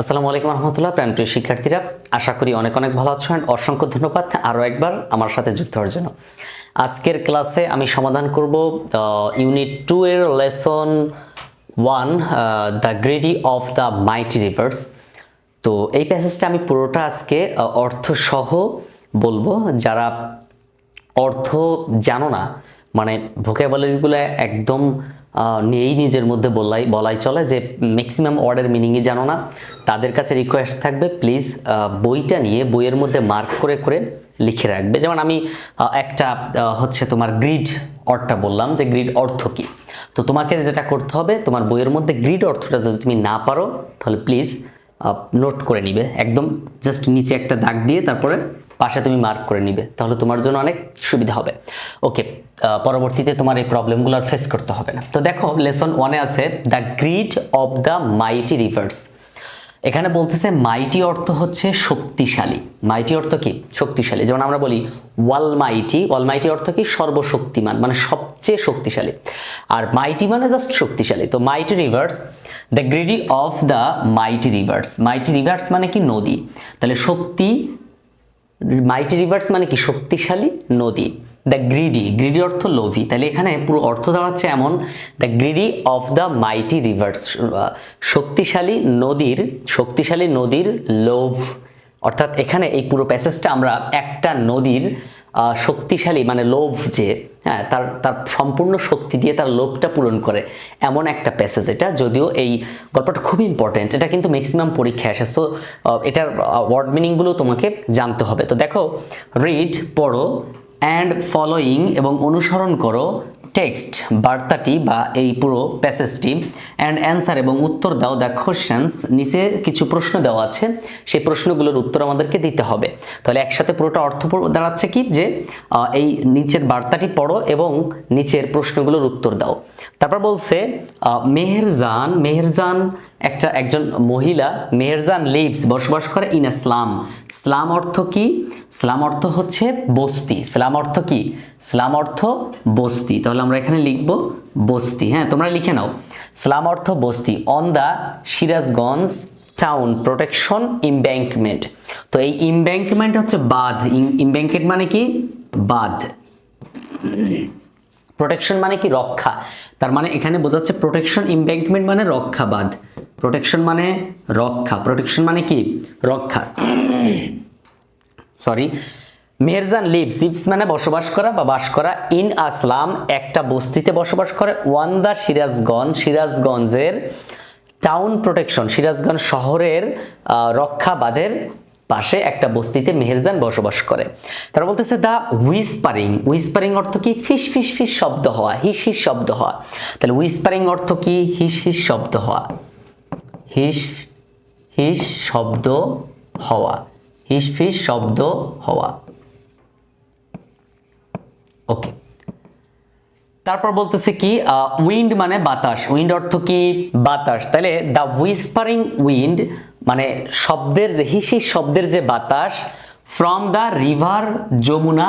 আসসালামু আলাইকুম রহমতুল্লাহ, প্রাণ প্রিয় শিক্ষার্থীরা। আশা করি অনেক অনেক ভালো আছো and অসংখ্য ধন্যবাদ। আরও একবার আমার সাথে যুক্ত হওয়ার জন্য। আজকের ক্লাসে আমি সমাধান করব ইউনিট টু এর lesson one the greedy of the mighty rivers তো এই প্যাসেজটা আমি পুরোটা আজকে অর্থসহ বলব। যারা অর্থ জানো না মানে ভোকাবুলারিগুলো একদম নিয়েই নিজের মধ্যে বলাই বলাই চলে যে ম্যাক্সিমাম ওয়ার্ডের মিনিংই জানো না। তাদের কাছে রিকোয়েস্ট থাকবে প্লিজ বইটা নিয়ে বইয়ের মধ্যে মার্ক করে করে লিখে রাখবে। যেমন আমি একটা হচ্ছে তোমার গ্রিড অর্থটা বললাম যে গ্রিড অর্থ কী? তো তোমাকে যেটা করতে হবে, তোমার বইয়ের মধ্যে গ্রিড অর্থটা যদি তুমি না পারো, তাহলে প্লিজ নোট করে নিবে। একদম জাস্ট নিচে একটা দাগ দিয়ে তারপরে পাশে তুমি মার্ক করে নিবে, তাহলে তোমার জন্য অনেক সুবিধা হবে। ওকে পরবর্তীতে তোমার এই প্রবলেমগুলো আর ফেস করতে হবে না। তো দেখো লেসন ওয়ানে আছে the greed of the mighty rivers এখানে বলতেছে মাইটি অর্থ হচ্ছে শক্তিশালী। মাইটি অর্থ কি? শক্তিশালী। যেমন আমরা বলি ওয়াল মাইটি ওয়াল মাইটি অর্থ কি? সর্বশক্তিমান মানে সবচেয়ে শক্তিশালী। আর মাইটি মানে জাস্ট শক্তিশালী। তো mighty rivers the greedy of the mighty rivers mighty rivers মানে কি? নদী। তাহলে শক্তি মাইটি রিভার্স মানে কি? শক্তিশালী নদী। দ্য গ্রিডি গ্রিডি অর্থ লোভি। তাহলে এখানে পুরো অর্থ দাঁড়াচ্ছে এমন the greedy of the mighty rivers শক্তিশালী নদীর শক্তিশালী নদীর লোভ। অর্থাৎ এখানে এই পুরো প্যাসেজটা আমরা একটা নদীর শক্তিশালী মানে লোভ যে হ্যাঁ তার তার সম্পূর্ণ শক্তি দিয়ে তার লোভটা পূরণ করে। এমন একটা প্যাসেজ এটা, যদিও এই গল্পটা খুব ইম্পর্টেন্ট এটা কিন্তু ম্যাক্সিমাম পরীক্ষায় আসে। সো এটার ওয়ার্ড মিনিংগুলো তোমাকে জানতে হবে। তো দেখো রিড পড়ো অ্যান্ড ফলোয়িং এবং অনুসরণ করো টেক্সট, বার্তাটি বা এই পুরো প্যাসেজটি অ্যান্ড অ্যান্সার এবং উত্তর দাও দ্য কোশ্চেন্স নিচে কিছু প্রশ্ন দেওয়া আছে, সেই প্রশ্নগুলোর উত্তর আমাদেরকে দিতে হবে। তাহলে একসাথে পুরোটা অর্থ দাঁড়াচ্ছে কি? যে এই নিচের বার্তাটি পড়ো এবং নিচের প্রশ্নগুলোর উত্তর দাও। তারপর বলছে মেহেরজান মেহেরজান একটা একজন মহিলা, মেহেরজান লিভস, বসবাস করে ইন ইসলাম ইসলাম অর্থ কি? ইসলাম অর্থ হচ্ছে বস্তি। ইসলাম অর্থ কি? ইসলাম অর্থ বস্তি। তাহলে আমরা এখানে লিখব বস্তি। হ্যাঁ তোমরা লিখে নাও। ইসলাম অর্থ বস্তি। On the Sirajganj town protection embankment তো এই ইমব্যাঙ্কমেন্ট হচ্ছে বাঁধ। ইমব্যাঙ্কেট মানে কি? বাঁধ। প্রোটেকশন মানে কি? রক্ষা। তার মানে এখানে বোঝাচ্ছে প্রোটেকশন ইমব্যাঙ্কমেন্ট মানে রক্ষা বাঁধ। প্রোটেকশন মানে রক্ষা। প্রোটেকশন মানে কি? রক্ষা। সরি মেহরজান লিভস লিভস মানে বসবাস করা বা বাস করা। ইন আসলাম একটা বস্তিতে বসবাস করে। ওয়ান দা সিরাজগঞ্জ সিরাজগঞ্জের টাউন প্রোটেকশন সিরাজগঞ্জ শহরের রক্ষা বাঁধের পাশে একটা বস্তিতে মেহেরজান বসবাস করে। তারা বলতেছে দা হুইসপারিং হুইসপারিং অর্থ কি? ফিস ফিস ফিস শব্দ হওয়া, হিস হিস শব্দ হওয়া। তাহলে হুইসপারিং অর্থ কি? হিস হিস শব্দ হওয়া। হিস হিস শব্দ হওয়া, হিস ফিস শব্দ হওয়া। ওকে তারপর বলতেছে কি উইন্ড মানে বাতাস। উইন্ড অর্থ কি? বাতাস। তাহলে দ্য হুইসপারিং উইন্ড মানে শব্দের যে হিসিস শব্দের যে বাতাস from the river Jamuna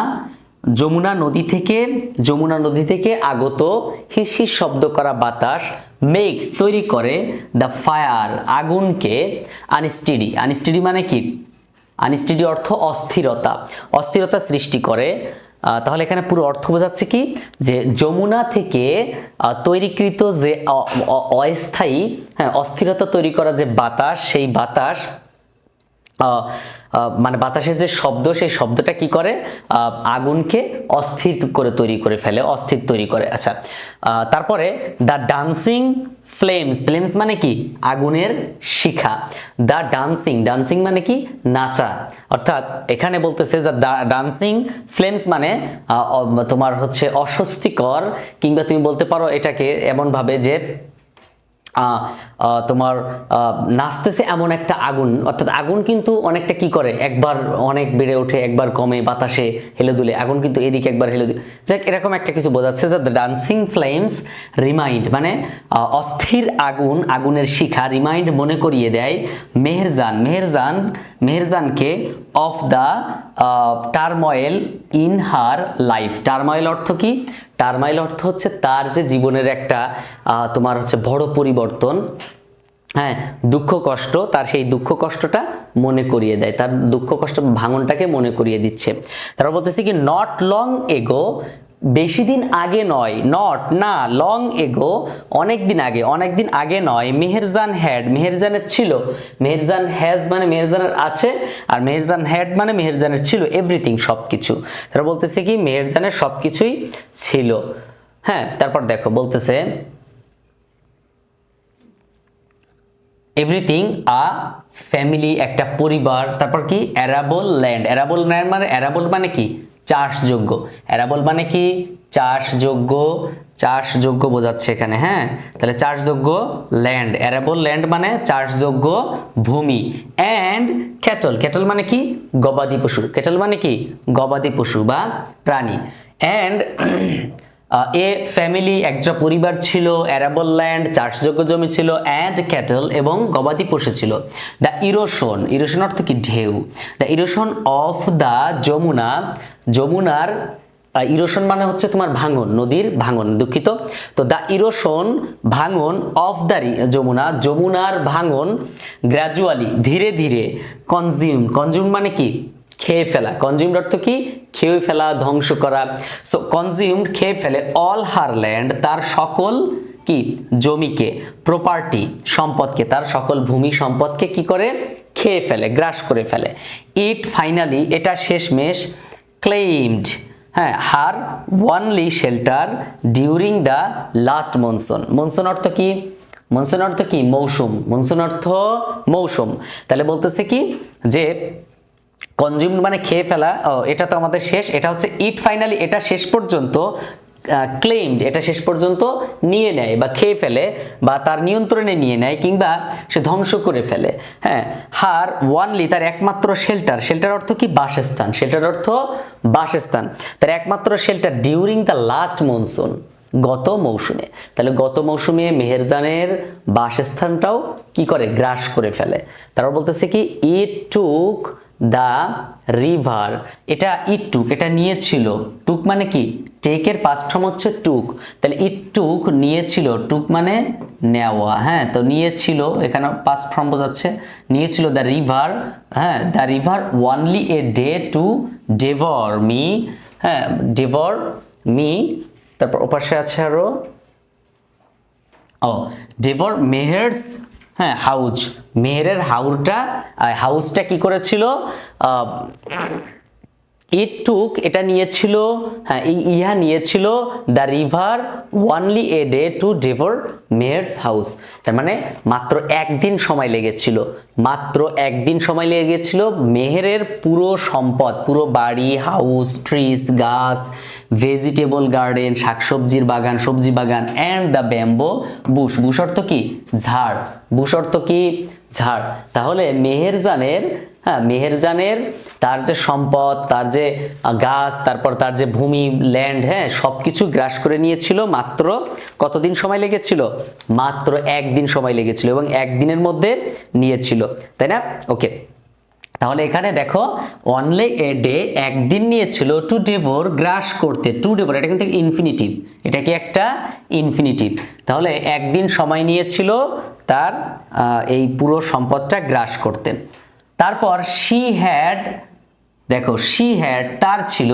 Jamuna নদী থেকে, যমুনা নদী থেকে আগত হিসিস শব্দ করা বাতাস মেক্স তৈরি করে দ্য ফায়ার আগুনকে আনস্টিডি আনস্টিডি মানে কি? আনস্টিডি অর্থ অস্থিরতা। অস্থিরতা সৃষ্টি করে। তাহলে এখানে পুরো অর্থ বোঝাচ্ছে কি? যে যমুনা থেকে তৈরিকৃত যে অস্থায়ী হ্যাঁ অস্থিরতা তৈরি করা যে বাতাস, সেই বাতাস মানে বাতাসের যে শব্দ, সেই শব্দটা কি করে? আগুনকে অস্থির করে তৈরি করে ফেলে, অস্থির তৈরি করে। আচ্ছা তারপরে দ্য ডান্সিং ফ্লেমস ফ্লেমস মানে কি? আগুনের শিখা। দ্য ডান্সিং ডান্সিং মানে কি? নাচা। অর্থাৎ এখানে বলতেছে যে ডান্সিং ফ্লেমস মানে তোমার হচ্ছে অস্বস্তিকর, কিংবা তুমি বলতে পারো এটাকে এমনভাবে যে তোমার নাচতেছে এমন একটা আগুন। অর্থাৎ আগুন কিন্তু অনেকটা কি করে? একবার অনেক বেড়ে ওঠে, একবার কমে বাতাসে হেলে দুলে। আগুন কিন্তু এদিকে একবার হেলে দুলে। যাক, এরকম একটা কিছু বোঝাচ্ছে যে দ্য ডান্সিং ফ্লেমস রিমাইন্ড মানে অস্থির আগুন, আগুনের শিখা রিমাইন্ড মনে করিয়ে দেয় Meherjan. Meherjan, মেহেরজানকে of the turmoil in her life turmoil অর্থ কি? টার্মাইল অর্থ হচ্ছে তার যে জীবনের একটা তোমার হচ্ছে বড় পরিবর্তন হ্যাঁ দুঃখ কষ্ট, তার সেই দুঃখ কষ্টটা মনে করিয়ে দেয়, তার দুঃখ কষ্ট ভাঙনটাকে মনে করিয়ে দিচ্ছে। তারপর বলতেছে কি নট লং এগো বেশি দিন আগে নয় নট না লং এগো অনেক দিন আগে অনেক দিন আগে নয়, মেহেরজান হ্যাড মেহেরজানের ছিল। মেহেরজান হ্যাজ মানে মেহেরজানের আছে, আর মেহেরজান হ্যাড মানে মেহেরজানের ছিল এভরিথিং সব কিছু তারা বলতেছে কি, মেহেরজানের সব কিছুই ছিল। হ্যাঁ তারপর দেখো, বলতেছে এভরিথিং আ ফ্যামিলি একটা পরিবার, তারপর কি অ্যারাবল ল্যান্ড অ্যারাবল ল্যান্ড মানে অ্যারাবল মানে কি? চাষযোগ্য। অ্যারাবল মানে কি? চাষযোগ্য চাষযোগ্য বোঝাচ্ছে এখানে হ্যাঁ? তাহলে চাষযোগ্য ল্যান্ড অ্যারাবল ল্যান্ড মানে চাষযোগ্য ভূমি। অ্যান্ড ক্যাটল ক্যাটল মানে কি? গবাদি পশু। ক্যাটল মানে কি? গবাদি পশু বা প্রাণী। অ্যান্ড এ ফ্যামিলি একটা পরিবার ছিল অ্যারাবল ল্যান্ড চাষযোগ্য জমি ছিল অ্যান্ড ক্যাটল এবং গবাদি পশু ছিল। দ্য ইরোশন ইরোশন অর্থ কি? ঢেউ। The erosion of the Jamuna, যমুনার ইরোশন মানে হচ্ছে তোমার ভাঙন, নদীর ভাঙন, দুঃখিত। তো দ্য ইরোশন ভাঙন অফ দ্য যমুনা, যমুনার ভাঙন গ্র্যাজুয়ালি ধীরে ধীরে কনজিউম কনজিউম মানে কি? খেয়ে ফেলা। কনজিউমড অর্থ কি? খেয়ে ফেলা, ধ্বংস করা। সো কনজিউমড খেয়ে ফেলে অল হার ল্যান্ড তার সকল কি? জমিকে প্রপার্টি সম্পদকে, তার সকল ভূমি, সম্পদকে কি করে? খেয়ে ফেলে, গ্রাস করে ফেলে। ইট ফাইনালি এটা শেষমেশ ক্লেইমড হ্যাঁ her only shelter during the last monsoon monsoon অর্থ কি? মনসুন অর্থ কি? মৌসুম। মনসুন অর্থ মৌসুম। তাহলে বলতেছে কি? যে কনজিউম মানে খেয়ে ফেলা ও, এটা তো আমাদের শেষ। এটা হচ্ছে ইট ফাইনালি এটা শেষ পর্যন্ত ক্লেইমড এটা শেষ পর্যন্ত নিয়ে নেয় বা খেয়ে ফেলে বা তার নিয়ন্ত্রণে নিয়ে নেয় কিংবা সে ধ্বংস করে ফেলে। হ্যাঁ হার ওয়ানলি তার একমাত্র শেল্টার শেল্টার অর্থ কি? বাসস্থান। শেল্টার অর্থ বাসস্থান। তার একমাত্র shelter during the last monsoon গত মৌসুমে। তাহলে গত মৌসুমে মেহেরজানের বাসস্থানটাও কি করে? গ্রাস করে ফেলে। তারপর বলতেছে কি ইট টুক দ্য রিভার। এটা ইট টুক, এটা নিয়েছিল টুক মানে কি? টেকের পাস্ট ফর্ম হচ্ছে টুক। তাহলে ইট টুক নিয়েছিল টুক মানে নেওয়া। হ্যাঁ তো নিয়েছিল এখানে পাস্ট ফর্ম বোঝাচ্ছে। নিয়েছিল দ্য রিভার। হ্যাঁ the river only a day to devour me. হ্যাঁ ডেভর মি। তারপর ওপাশে আছে আরও। ও, ডেভর মেহেরস হ্যাঁ হাউজ। মেহেরের হাউরটা হাউসটা কি করেছিল? ইট টুক এটা নিয়েছিল হ্যাঁ ইহা নিয়েছিল the river only a day to devour Meher's house তার মানে মাত্র একদিন সময় লেগেছিল। মাত্র একদিন সময় লেগেছিল মেহেরের পুরো সম্পদ, পুরো বাড়ি হাউস ট্রিস গাছ ভেজিটেবল গার্ডেন শাকসবজির বাগান, সবজি বাগান and the bamboo bush bush অর্থ কি? ঝাড়। বুশ অর্থ কি? ঝাড়। তাহলে মেহেরজানের হ্যাঁ মেহেরজানের তার যে সম্পদ, তার যে গাছ, তারপর তার যে ভূমি ল্যান্ড হ্যাঁ সব কিছু গ্রাস করে নিয়েছিল মাত্র কতদিন সময় লেগেছিল? মাত্র একদিন সময় লেগেছিল এবং একদিনের মধ্যে নিয়েছিল। তাই না? ওকে তাহলে এখানে দেখো অনলি এ ডে একদিন নিয়েছিল টু ডেভোর গ্রাস করতে। টু ডেভোর এটা কিন্তু ইনফিনিটিভ এটা কি একটা? ইনফিনিটিভ তাহলে একদিন সময় নিয়েছিল তার এই পুরো সম্পদটা গ্রাস করতে। তারপর শি হ্যাড দেখো শি হ্যাড তার ছিল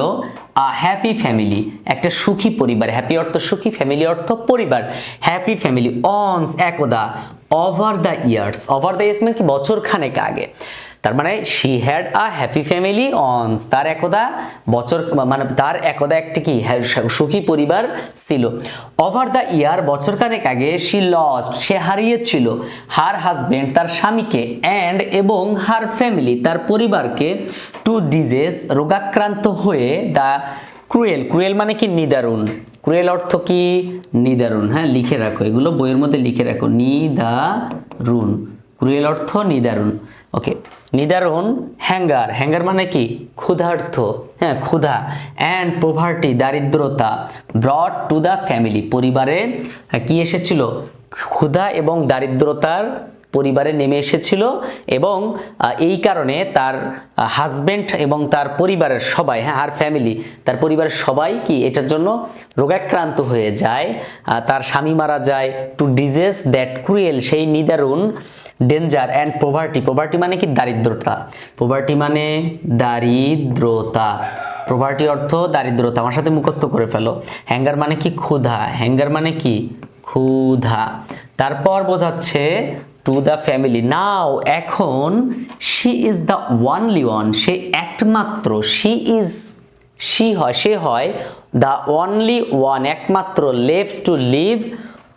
আ হ্যাপি ফ্যামিলি একটা সুখী পরিবার। হ্যাপি অর্থ সুখী ফ্যামিলি অর্থ পরিবার। হ্যাপি ফ্যামিলি অনস একদা over the years over the years মানে কি? বছর খানেক আগে। তার মানে she had a happy family once তার একদা বছর মানে তার একদা একটি কি সুখী পরিবার ছিল। ওভার দ্য ইয়ার বছর খানেক আগে শি লস্ট সে হারিয়েছিল। হার হাজবেন্ড তার স্বামীকে অ্যান্ড এবং হার ফ্যামিলি তার পরিবারকে টু ডিজেস রোগাক্রান্ত হয়ে দ্য ক্রুয়েল ক্রুয়েল মানে কি, নিদারুণ। ক্রুয়েল অর্থ কি? নিদারুণ। হ্যাঁ লিখে রাখো। এগুলো বইয়ের মধ্যে লিখে রাখো। নিদারুণ। ক্রুয়েল অর্থ নিদারুণ। ওকে নিদারুণ হ্যাঙ্গার। হ্যাঙ্গার মানে কি? ক্ষুধার্থ। হ্যাঁ ক্ষুধা। অ্যান্ড পোভার্টি দারিদ্রতা। ব্রড টু দ্য ফ্যামিলি পরিবারে আহ, কি এসেছিল? ক্ষুধা এবং দারিদ্রতার পরিবারে নেমে এসেছিল এবং এই কারণে তার হাজবেন্ড এবং তার পরিবারের সবাই হ্যাঁ আর ফ্যামিলি তার পরিবারের সবাই কি এটার জন্য রোগাক্রান্ত হয়ে যায়। তার স্বামী মারা যায়। টু ডিজেস দ্যাট ক্রুয়েল সেই নিদারুণ ডেঞ্জার অ্যান্ড পোভার্টি পোভার্টি মানে কি? দারিদ্রতা। পোভার্টি মানে দারিদ্রতা। প্রভার্টি অর্থ দারিদ্রতা। আমার সাথে মুখস্থ করে ফেলো। হ্যাঙ্গার মানে কি? ক্ষুধা। হ্যাঙ্গার মানে কি? ক্ষুধা। তারপর বোঝাচ্ছে টু দ্য ফ্যামিলি নাও এখন she is the only one সে একমাত্র। শি ইজ শি হয়, সে হয় দ্য অনলি ওয়ান একমাত্র Lev to live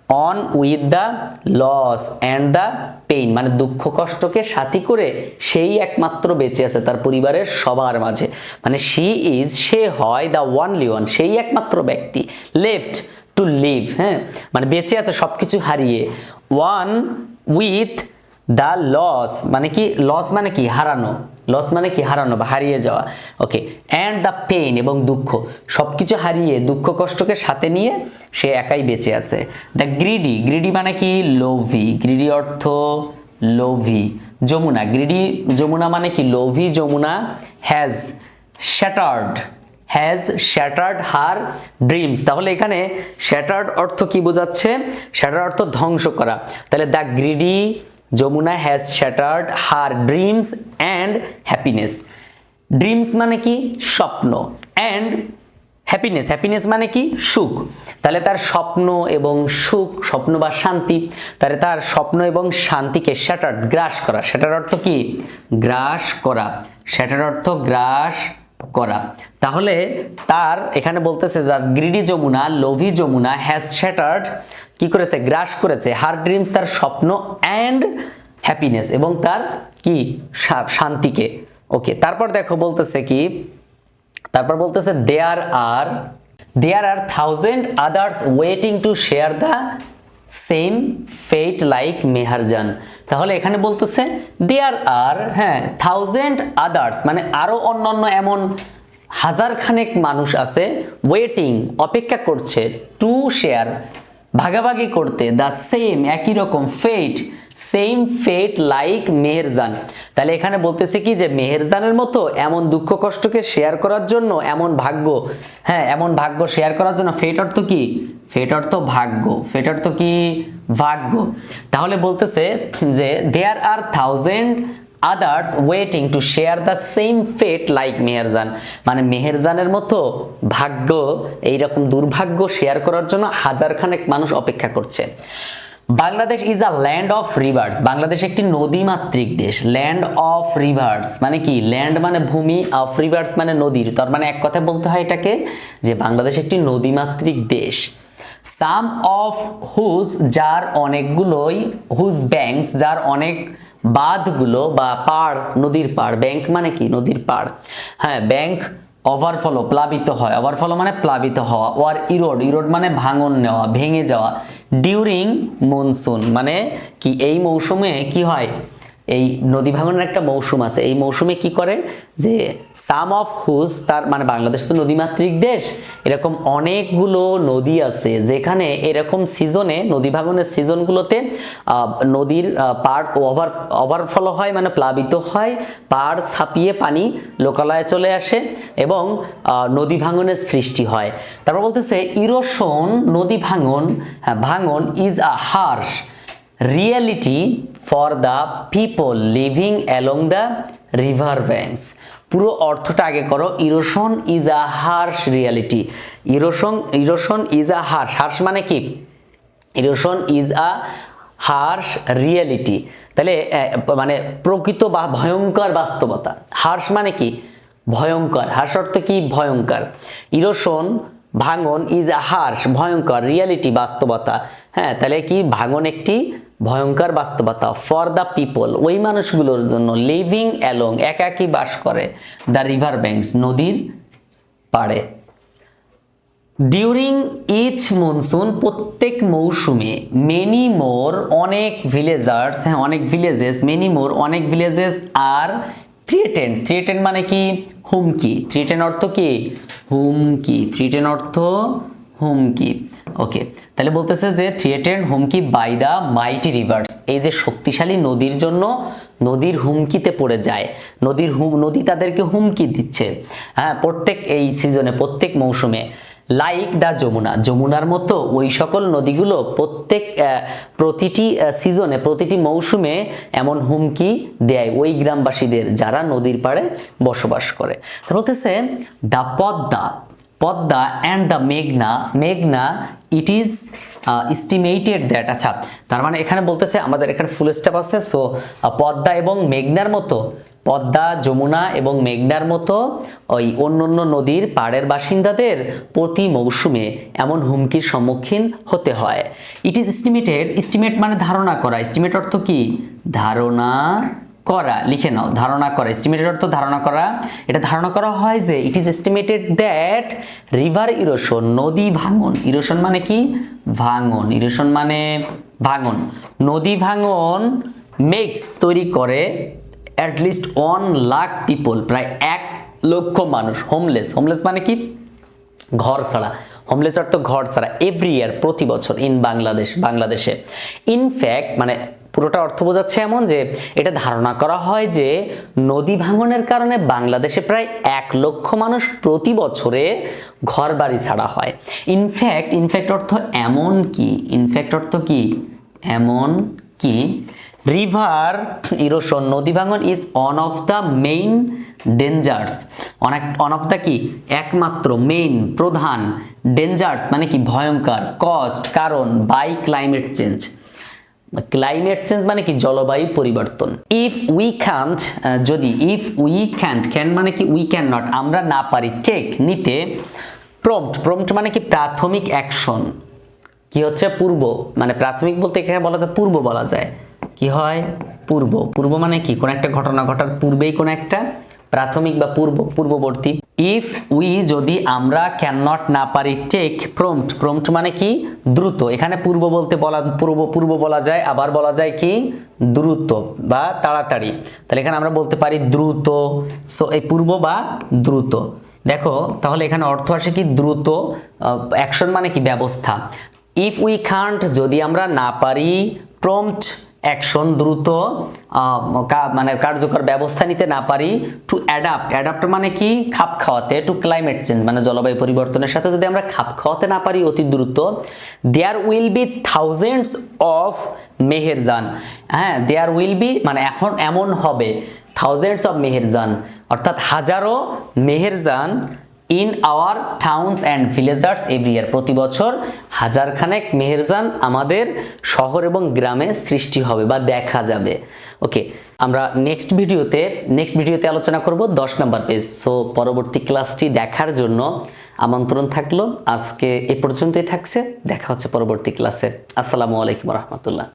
on with the loss and the pain মানে দুঃখ কষ্টকে সাথী করে সেই একমাত্র বেঁচে আছে তার পরিবারের সবার মাঝে। মানে শি ইজ সে হয় দ্য ওয়ানলি ওয়ান সেই একমাত্র ব্যক্তি লেফট টু লিভ হ্যাঁ? মানে বেঁচে আছে সব কিছু হারিয়ে। ওয়ান উইথ দ্য লস মানে কি? লস মানে কি? হারানো। লস মানে কি? হারানো বা হারিয়ে যাওয়া। ওকে অ্যান্ড দ্য পেইন এবং দুঃখ। সব কিছু হারিয়ে দুঃখ কষ্টকে সাথে নিয়ে সে একাই বেঁচে আছে। দ্য গ্রিডি গ্রিডি মানে কি? লোভি। গ্রিডি অর্থ লোভি। যমুনা। গ্রিডি যমুনা মানে কি? লোভি Jamuna has shattered has shattered her dreams তাহলে এখানে শ্যাটার্ড অর্থ কি বোঝাচ্ছে? শ্যাটার্ড অর্থ ধ্বংস করা। তাহলে the greedy Jamuna has shattered her dreams and happiness dreams মানে কি? স্বপ্ন অ্যান্ড হ্যাপিনেস হ্যাপিনেস মানে কি? সুখ। তাহলে তার স্বপ্ন এবং সুখ, স্বপ্ন বা শান্তি, তাহলে তার স্বপ্ন এবং শান্তিকে শ্যাটার্ড গ্রাস করা। সেটার অর্থ কি? গ্রাস করা। সেটার অর্থ গ্রাস করা। তাহলে তার এখানে বলতেছে যে গ্রিডি যমুনা, লোভি যমুনা হ্যাজ শ্যাটার্ড কি করেছে? গ্রাস করেছে। হার ড্রিমস তার স্বপ্ন অ্যান্ড হ্যাপিনেস এবং তার কি? শান্তিকে। ওকে তারপর দেখো বলতেছে কি? তারপর বলতেছে there are there are thousand others waiting to share the same fate like Meherjan তাহলে এখানে বলতেছে দেয়ার আর হ্যাঁ থাউজেন্ড আদার্স মানে আরও অন্যান্য এমন হাজারখানেক মানুষ আছে ওয়েটিং অপেক্ষা করছে টু শেয়ার ভাগাভাগি করতে দ্য সেম একই রকম fate same fate like Meherjan. তাহলে এখানে বলতেছে কি যে মেহেরজানের মতো এমন দুঃখ কষ্টকে শেয়ার করার জন্য এমন ভাগ্য হ্যাঁ এমন ভাগ্য শেয়ার করার জন্য ফেট অর্থ কি? ফেট অর্থ ভাগ্য। ফেট অর্থ কি? ভাগ্য। তাহলে বলতেছে যে there are thousand others waiting to share the same fate like Meherjan. মানে মেহেরজানের মতো ভাগ্য, এইরকম দুর্ভাগ্য শেয়ার করার জন্য হাজার খানেক মানুষ অপেক্ষা করছে। Bangladesh is a land of rivers Bangladesh একটি নদীমাতৃক দেশ। ল্যান্ড অফ রিভার্স মানে কি? ল্যান্ড মানে ভূমি অফ রিভার্স মানে নদীর তার মানে এক কথায় বলতে হয় এটাকে যে বাংলাদেশ একটি নদীমাতৃক দেশ। সাম অফ হুজ যার অনেকগুলোই হুজ ব্যাংকস যার অনেক বাঁধগুলো বা পাড়, নদীর পাড়। ব্যাংক মানে কি? নদীর পাড়। হ্যাঁ ব্যাংক ওভারফ্লো প্লাবিত হয়। ওভারফ্লো মানে প্লাবিত হওয়া ওয়ার ইরোড ইরোড মানে ভাঙন নেওয়া, ভেঙে যাওয়া। ডিউরিং মনসুন মানে কি এই মৌসুমে কি হয়? এই নদী ভাঙনের একটা মৌসুম আছে। এই মৌসুমে কি করে? যে সাম অফ হুজ তার মানে বাংলাদেশ তো নদীমাতৃক দেশ, এরকম অনেকগুলো নদী আছে যেখানে এরকম সিজনে নদী ভাঙনের সিজনগুলোতে নদীর পাড় ওভার ওভারফ্লো হয় মানে প্লাবিত হয়, পাড় ছাপিয়ে পানি লোকালয়ে চলে আসে এবং নদী ভাঙনের সৃষ্টি হয়। তারপর বলতেছে ইরোশন নদী ভাঙন হ্যাঁ ভাঙন is a harsh reality for the people living along the river banks পুরো অর্থটা আগে করো erosion is a harsh reality erosion erosion is a harsh harsh মানে কি? Erosion is a harsh reality তাহলে মানে প্রকৃত বা ভয়ঙ্কর বাস্তবতা। হার্শ মানে কি? ভয়ঙ্কর। হার্শ অর্থ কি? ভয়ঙ্কর। ইরোশন ভাঙন ইজ আ হার্শ ভয়ঙ্কর রিয়ালিটি বাস্তবতা। হ্যাঁ তাহলে কি? ভাঙন একটি ভয়ঙ্কর বাস্তবতা ফর দ্য পিপল ওই মানুষগুলোর জন্য লিভিং অ্যালং একাকি বাস করে দ্য রিভার ব্যাঙ্কস নদীর পাড়ে। ডিউরিং ইচ মনসুন প্রত্যেক মৌসুমে মেনি মোর অনেক ভিলেজার্স হ্যাঁ অনেক ভিলেজেস মেনি মোর অনেক ভিলেজেস আর থ্রিটেন থ্রিটেন মানে কি? হুমকি। থ্রিটেন অর্থ কি? হুমকি। থ্রিটেন অর্থ হুমকি। ওকে তাহলে বলতেছে যে থ্রিয়েটেড হুমকি বাই দ্য মাইটি রিভার্স এই যে শক্তিশালী নদীর জন্য নদীর হুমকিতে পড়ে যায়। নদীর হুম, নদী তাদেরকে হুমকি দিচ্ছে। হ্যাঁ প্রত্যেক এই সিজনে প্রত্যেক মৌসুমে। Like the Jamuna. যমুনার মতো ওই সকল নদীগুলো প্রত্যেক প্রতিটি সিজনে প্রতিটি মৌসুমে এমন হুমকি দেয় ওই গ্রামবাসীদের যারা নদীর পাড়ে বসবাস করে। বলতেছে the Padma Padma and the মেঘনা মেঘনা ইট ইজ এস্টিমেটেড দ্যাট আচ্ছা তার মানে এখানে বলতেছে আমাদের এখানে ফুল স্টপ আছে সো পদ্মা এবং মেঘনার মতো, পদ্মা, যমুনা এবং মেঘনার মতো, ওই অন্য অন্য নদীর পাড়ের বাসিন্দাদের প্রতি মৌসুমে এমন হুমকির সম্মুখীন হতে হয়। ইট ইজ এস্টিমেটেড এস্টিমেট মানে ধারণা করা এস্টিমেট অর্থ কি? ধারণা করা, লিখে নাও, ধারণা করা এস্টিমেটেড অর্থ ধারণা করা। এটা ধারণা করা হয় যে it is estimated that river erosion নদী ভাঙন। ইরোশন মানে কি? ভাঙন। ইরোশন মানে ভাঙন। নদী ভাঙন মেক্স তৈরি করে অ্যাটলিস্ট ওয়ান লাখ পিপল প্রায় এক লক্ষ মানুষ হোমলেস হোমলেস মানে কি? ঘর ছাড়া। হোমলেস অর্থ ঘর ছাড়া। এভরি ইয়ার প্রতি বছর ইন বাংলাদেশ বাংলাদেশে ইনফ্যাক্ট মানে পুরোটা অর্থ বোঝাচ্ছে এমন যে এটা ধারণা করা হয় যে নদী ভাঙনের কারণে বাংলাদেশে প্রায় এক লক্ষ মানুষ প্রতি বছরে ঘর বাড়ি ছাড়া হয়। ইনফ্যাক্ট ইনফ্যাক্ট অর্থ এমন কি? ইনফ্যাক্ট অর্থ কি? এমন কি? রিভার ইরোশন নদী ভাঙন is one of the main dangers অনেক অন অফ দ্য কি? একমাত্র মেইন প্রধান ডেঞ্জার্স মানে কি? ভয়ঙ্কর কস্ট কারণ by climate change climate change মানে কি? জলবায়ু পরিবর্তন। ইফ উই ক্যান্ট যদি ইফ উই ক্যান্ট ক্যান মানে কি? উই ক্যান নট আমরা না পারি। টেক নিতে। প্রম্পট প্রম্পট মানে কি? প্রাথমিক অ্যাকশন কি হচ্ছে? পূর্ব। মানে প্রাথমিক বলতে এখানে বলা যায়, পূর্ব বলা যায়। কি হয়? পূর্ব। পূর্ব মানে কি? কোন একটা ঘটনা ঘটার পূর্বেই কোন একটা প্রাথমিক বা পূর্ব, পূর্ববর্তী। ইফ উই যদি আমরা ক্যান নট না পারি টেক প্রম্পট প্রম্পট মানে কি? দ্রুত। এখানে পূর্ব বলতে বলা, পূর্ব পূর্ব বলা যায়, আবার বলা যায় কি? দ্রুত বা তাড়াতাড়ি। তাহলে এখানে আমরা বলতে পারি দ্রুত। সো এই পূর্ব বা দ্রুত। দেখো, তাহলে এখানে অর্থ আসে কি? দ্রুত। অ্যাকশন মানে কি? ব্যবস্থা। ইফ উই কান্ট যদি আমরা না পারি প্রম্পট অ্যাকশন দ্রুত মানে কার্যকর ব্যবস্থা নিতে না পারি টু অ্যাডাপ্ট অ্যাডাপ্ট মানে কি? খাপ খাওয়াতে টু ক্লাইমেট চেঞ্জ মানে জলবায়ু পরিবর্তনের সাথে যদি আমরা খাপ খাওয়াতে না পারি অতি দ্রুত there will be thousands of Meherjan. হ্যাঁ দেয়ার উইল বি মানে এখন এমন হবে থাউজেন্ডস অফ মেহেরজান, অর্থাৎ হাজারো Meherjan in our towns and villagers every year প্রতি বছর হাজার খানেক মেহেরজান আমাদের শহর এবং গ্রামে সৃষ্টি হবে বা দেখা যাবে। ওকে আমরা নেক্সট ভিডিওতে নেক্সট ভিডিওতে আলোচনা করব দশ নম্বর পেজ সো পরবর্তী ক্লাসটি দেখার জন্য আমন্ত্রণ থাকল। আজকে এ পর্যন্তই থাকছে। দেখা হচ্ছে পরবর্তী ক্লাসে আসসালামু আলাইকুম রহমতুল্লাহ।